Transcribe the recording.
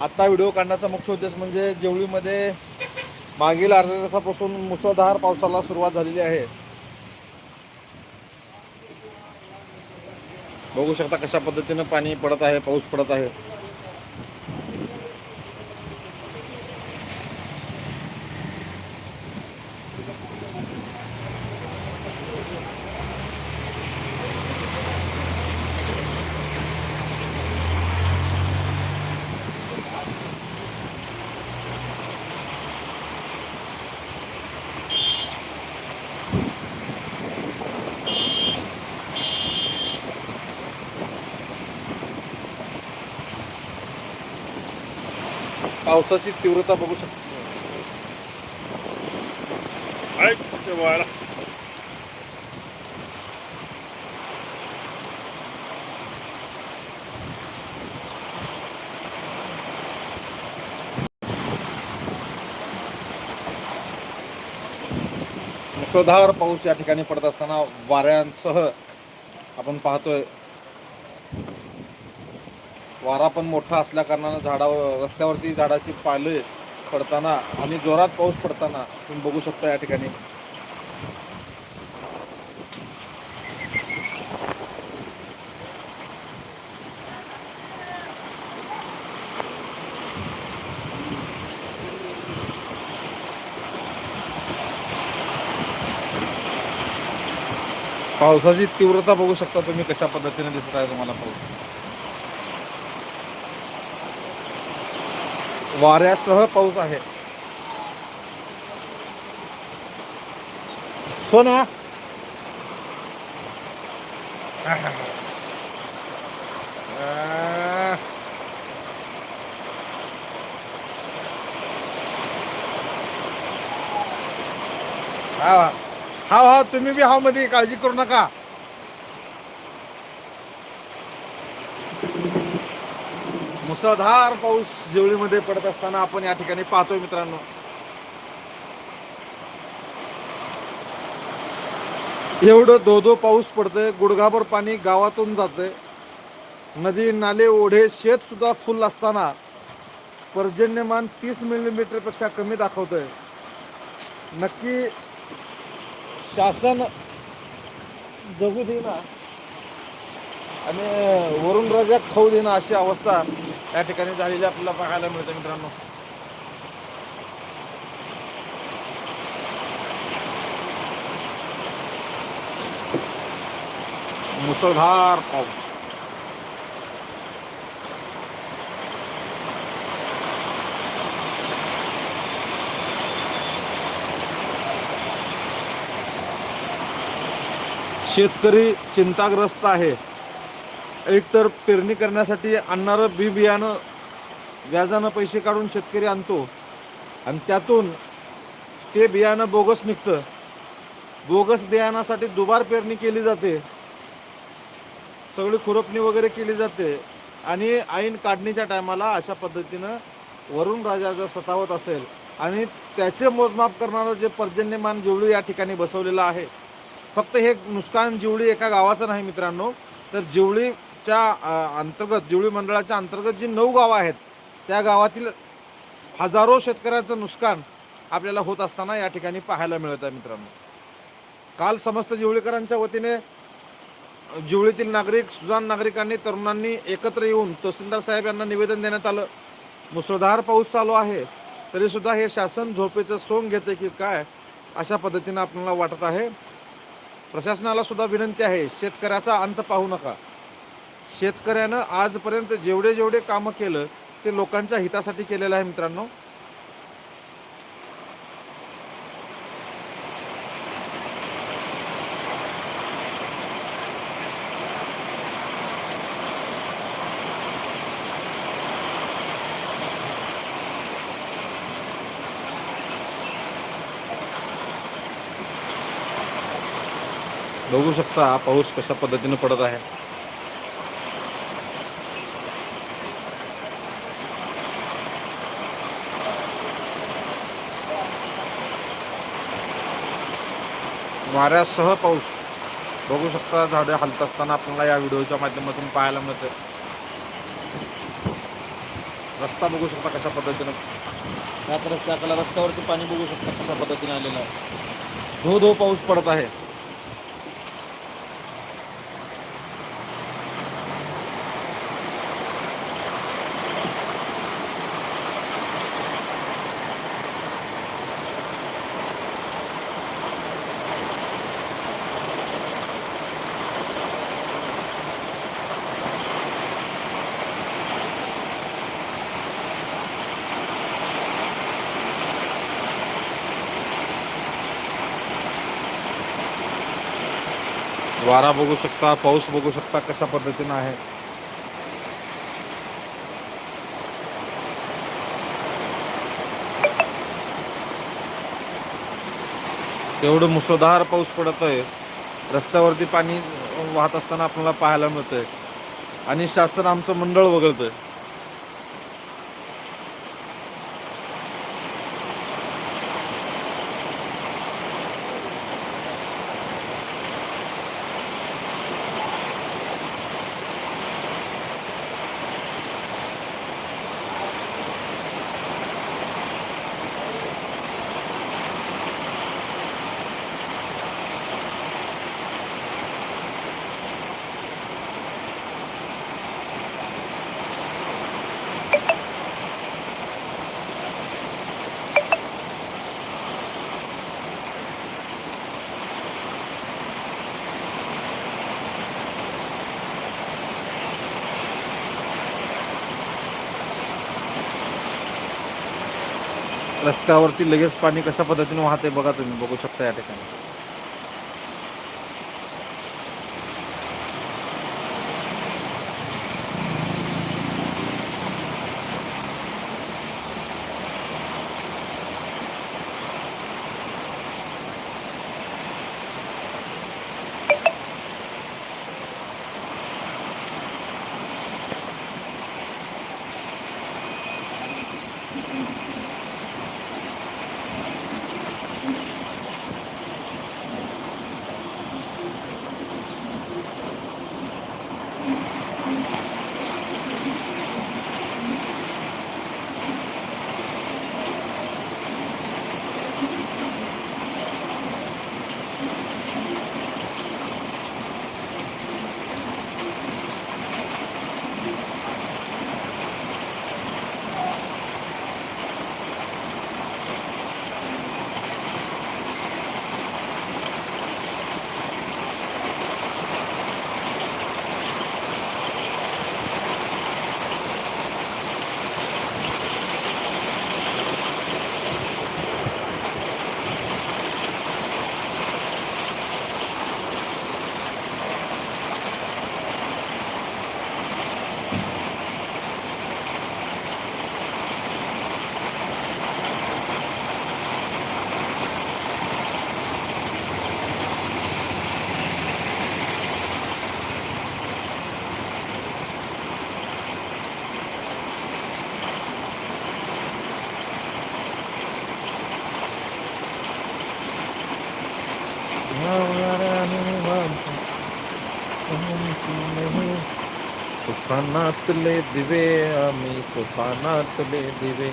आत्ता व्हिडिओ काढण्याचा मुख्य उद्देश म्हणजे जेवळीमध्ये मागील अर्ध्या तासापासून मुसळधार पावसाला सुरुवात झालेली आहे. बघू शकता कशा पद्धतीनं पाणी पडत आहे पाऊस पडत आहे. पावसाची तीव्रता बघू शकता. मुसळधार पाऊस या ठिकाणी पडत असताना वाऱ्यांसह आपण पाहतोय वारा पण मोठा असल्या कारणानं झाडावर रस्त्यावरती झाडाची पाले पडताना आणि जोरात पाऊस पडताना तुम्ही बघू शकता या ठिकाणी. पावसाची तीव्रता बघू शकता तुम्ही कशा पद्धतीने दिसत आहे तुम्हाला पाऊस. वाऱ्यासह पाऊस आहे. सोन्या आ. हा हा. हा तुम्ही बी हाव मध्ये करू नका. मुसळधार पाऊस जेवळीमध्ये पडत असताना आपण या ठिकाणी पाहतोय मित्रांनो. एवढं दो दो पाऊस पडतंय गुडघाभर पाणी गावातून जातंय. नदी नाले ओढे शेत सुद्धा फुल असताना पर्जन्यमान तीस मिलीमीटरपेक्षा कमी दाखवतंय. नक्की शासन जगू देईना आणि वरुण राजा खाऊ देणं अशी अवस्था. या ठिकाणी झालेली आपल्याला पाहायला मिळते मित्रांनो. मुसळधार पाऊस. शेतकरी चिंताग्रस्त आहे. एकतर पेरणी करण्यासाठी आणणारं बी बियाणं व्याजानं पैसे काढून शेतकरी आणतो. आणि त्यातून ते बियाणं बोगस निघतं. बोगस बियाणासाठी दुबार पेरणी केली जाते. सगळी खुरपणी वगैरे केली जाते. आणि ऐन काढणीच्या टायमाला अशा पद्धतीनं वरुण राजा जर सतावत असेल. आणि त्याचे मोजमाप करणारं जे पर्जन्यमान जेवढी या ठिकाणी बसवलेलं आहे. फक्त हे नुकसान जिवळी एका गावाचं नाही मित्रांनो. तर जिवळी त्या अंतर्गत जिवळी मंडळाच्या अंतर्गत जी नऊ गावं आहेत त्या गावातील हजारो शेतकऱ्याचं नुकसान आपल्याला होत असताना या ठिकाणी पाहायला मिळत आहे मित्रांनो. काल समस्त जिवळीकरांच्या वतीने जिवळीतील नागरिक सुजान नागरिकांनी तरुणांनी एकत्र येऊन तहसीलदार साहेब यांना निवेदन देण्यात आलं. मुसळधार पाऊस चालू आहे तरीसुद्धा हे शासन झोपेचं सोंग घेते की काय अशा पद्धतीनं आपल्याला वाटत आहे. प्रशासनाला सुद्धा विनंती आहे शेतकऱ्याचा अंत पाहू नका. शेतकऱ्यानं आजपर्यंत जेवढे जेवढे कामं केलं ते लोकांच्या हितासाठी केलेलं आहे मित्रांनो. बघू शकता हा पाऊस कशा पद्धतीनं पडत आहे. वाऱ्यासह पाऊस. बघू शकता झाडे हलत असताना आपल्याला या व्हिडिओच्या माध्यमातून पाहायला मिळते. रस्ता बघू शकता कशा पद्धतीनं. त्यात रस्त्या आपल्याला रस्त्यावरती पाणी बघू शकता कशा पद्धतीने आलेलं आहे. धो धो पाऊस पडत आहे. वारा बघू शकता पाऊस बघू शकता कशा पद्धतीनं आहे. एवढं मुसळधार पाऊस पडत आहे. रस्त्यावरती पाणी वाहत असताना आपल्याला पाहायला मिळतंय. आणि शासन आमचं मंडळ वगळतंय. रस्त्यावरती लगेच पाणी कशा पद्धतीने वाहते बघा तुम्ही बघू शकता या ठिकाणी. तुफानातले दिवे आम्ही तुफानातले दिवे.